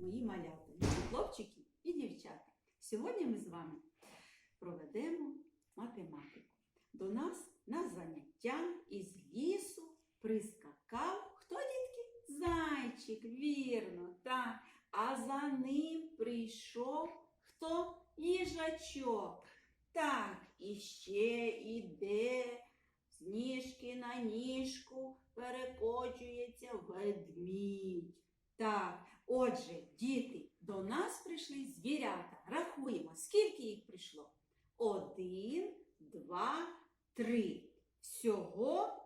мої малята, любі хлопчики і дівчата. Сьогодні ми з вами проведемо математику. До нас на заняття із лісу прискакав хто дітки? Зайчик, вірно, так. А за ним прийшов хто? Їжачок. Так, і ще іде з ніжки на ніжку перекочується ведмідь. Так, отже, діти, до нас прийшли звірята. Рахуємо, скільки їх прийшло? Один, два, три. Всього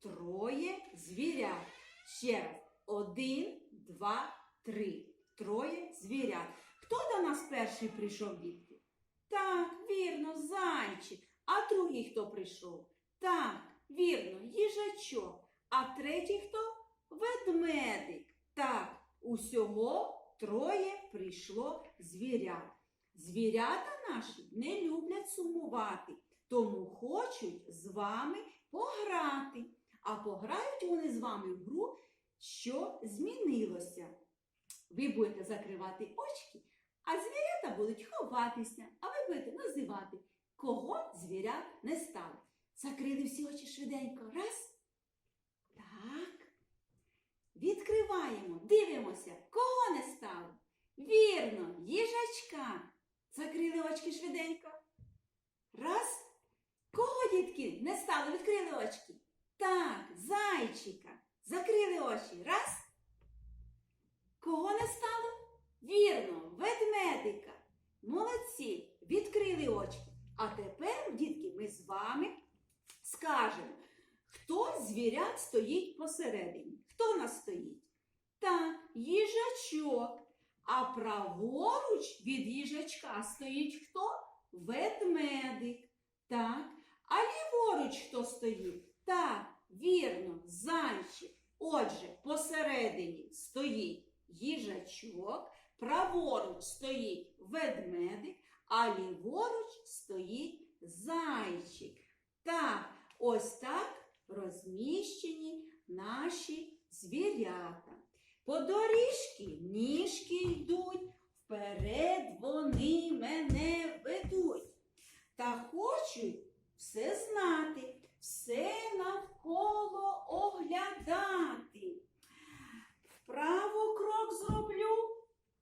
троє звірят. Ще раз. Один, два, три. Троє звірят. Хто до нас перший прийшов, дітки? Так, вірно, зайчик. А другий хто прийшов? Так, вірно, їжачок. А третій хто? Ведмедик. Так, усього троє прийшло звірят. Звірята наші не люблять сумувати, тому хочуть з вами пограти. А пограють вони з вами в гру, що змінилося. Ви будете закривати очки, а звірята будуть ховатися, а ви будете називати, кого звірят не стало. Закрили всі очі швиденько. Раз. Так. Відкриваємо, дивимося, кого не стало. Вірно, їжачка. Закрили очки швиденько. Раз. Кого, дітки, не стало? Відкрили очки. Так, зайчика. Закрили очі. Раз. Кого не стало? Вірно, ведмедика. Молодці, відкрили очки. А тепер, дітки, ми з вами скажемо, хто з звірят стоїть посередині. Хто нас стоїть? Їжачок. А праворуч від їжачка стоїть хто? Ведмедик. Так. А ліворуч хто стоїть? Так, вірно, зайчик. Отже, посередині стоїть їжачок, праворуч стоїть ведмедик, а ліворуч стоїть зайчик. Так, ось так розміщені наші звірята. По доріжки ніжки йдуть, вперед вони мене ведуть. Та хочуть все знати, все навколо оглядати. Вправо крок зроблю,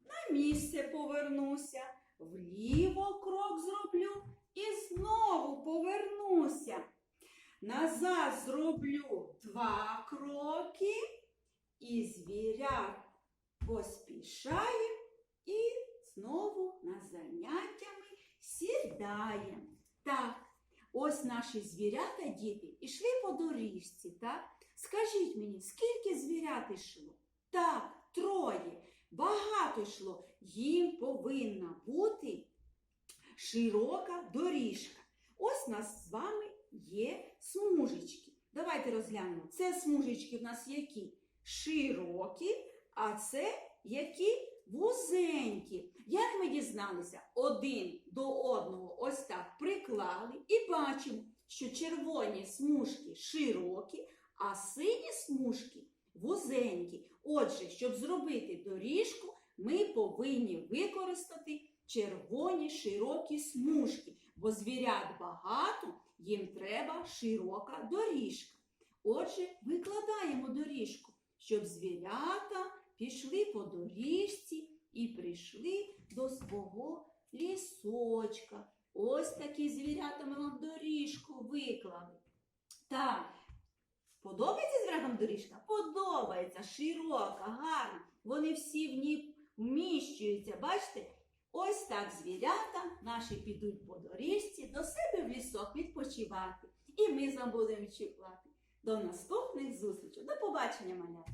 на місце повернуся, вліво крок зроблю і знову повернуся. Назад зроблю два кроки, і звірят поспішає і знову на заняттями сідає. Так, ось наші звірята, діти, ішли по доріжці, так? Скажіть мені, скільки звірят йшло? Так, троє. Багато йшло. Їм повинна бути широка доріжка. Ось нас з вами є смужечки. Давайте розглянемо. Це смужечки в нас які? Широкі, а це які вузенькі. Як ми дізналися, один до одного ось так приклали і бачимо, що червоні смужки широкі, а сині смужки вузенькі. Отже, щоб зробити доріжку, ми повинні використати червоні широкі смужки, бо звірят багато, їм треба широка доріжка. Отже, викладаємо доріжку, щоб звірята пішли по доріжці і прийшли до свого лісочка. Ось такі звірята ми вам доріжку виклали. Так, подобається звірятам доріжка? Подобається, широка, гарна. Вони всі в ній вміщуються. Бачите? Ось так звірята наші підуть по доріжці до себе в лісок відпочивати. І ми з вами будемо відчувати. До наступних зустрічей. До побачення, малята!